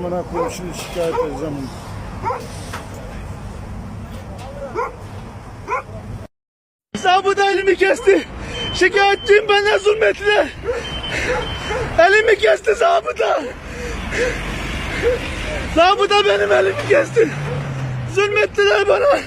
Amına koyayım şimdi şikayet edeceğim onu. Zabıta elimi kesti. Şikayetçiyim benden zulmettiler. Elimi kesti zabıta. Zabıta benim elimi kesti. Zulmettiler bana.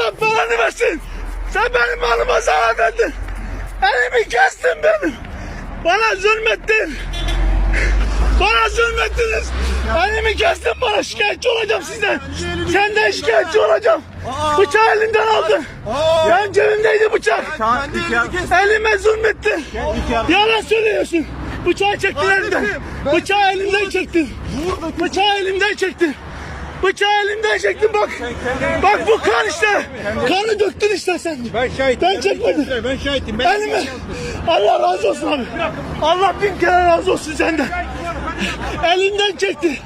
Allah belanı versin. Sen benim malıma zarar verdin. Elimi kestin benim. Bana zulmettin. Bana zulmettiniz. Elimi kestin bana şikayetçi olacağım sizden. Senden şikayetçi olacağım. Bıçağı elimden aldın. Ben cebimdeydi bıçak. Elime zulmettin. Yalan söylüyorsun. Bıçağı çektin elimden. Bıçağı elimden çektin. Bıçağı elimden çektin. Bıçağı elimden çektin bak. Bak bu kan işte. Kanı döktün işte sen. Ben şahitim. Ben çekmedim. Ben şahitim. Ben Elimi. Allah razı olsun abi. Allah bin kere razı olsun senden. Elinden çekti.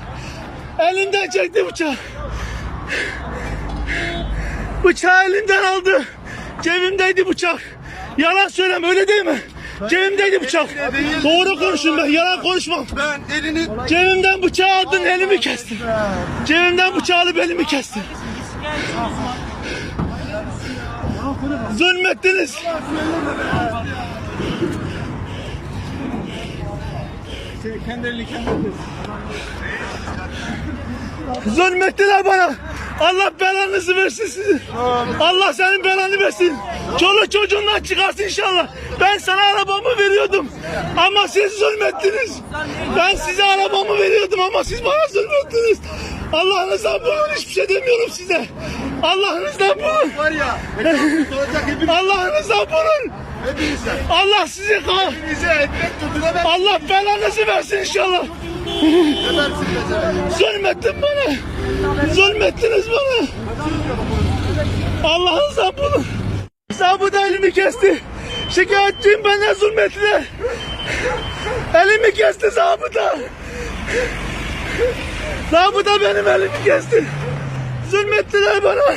Elinden çekti bıçağı. Bıçağı elimden aldı. Cebimdeydi bıçak. Yalan söyleme öyle değil mi? Cebimdeydi bıçak. Doğru konuşun ben yalan konuşmam. Ben elini Cebimden bıçağı aldın elimi kestin. Cebimden bıçağı alıp elimi kestin. Zulmettiniz. Zulmettiler bana. Allah belanızı versin sizi. Allah senin belanı versin. Çoluk çocuğundan çıkarsın inşallah. Ben sana arabamı veriyordum. Ama siz zulmettiniz. Ben size arabamı veriyordum ama siz bana zulmettiniz. Allah'ınızdan bulun hiçbir şey demiyorum size. Allah'ınızdan bulun. Var ya. Allah'ınızdan bulun. Allah sizi kal. Allah belanızı versin inşallah. Zulmettin bana. Zulmettiniz bana. Allah'ınızdan bulun. Zabıta elimi kesti. Şikayetçiyim benden zulmettiler. Elimi kesti zabıta. Zabıta benim elimi kesti. Zulmettiler bana.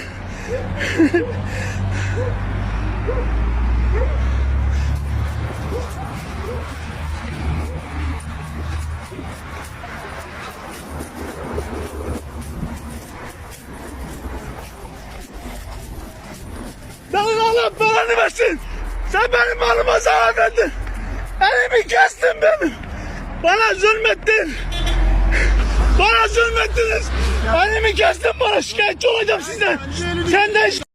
Allah belanı versin. Sen benim malıma zarar verdin. Elimi kestin benim. Bana zulmettin. Bana zulmettiniz. Elimi kestin bana şikayetçi olacağım sizden. Senden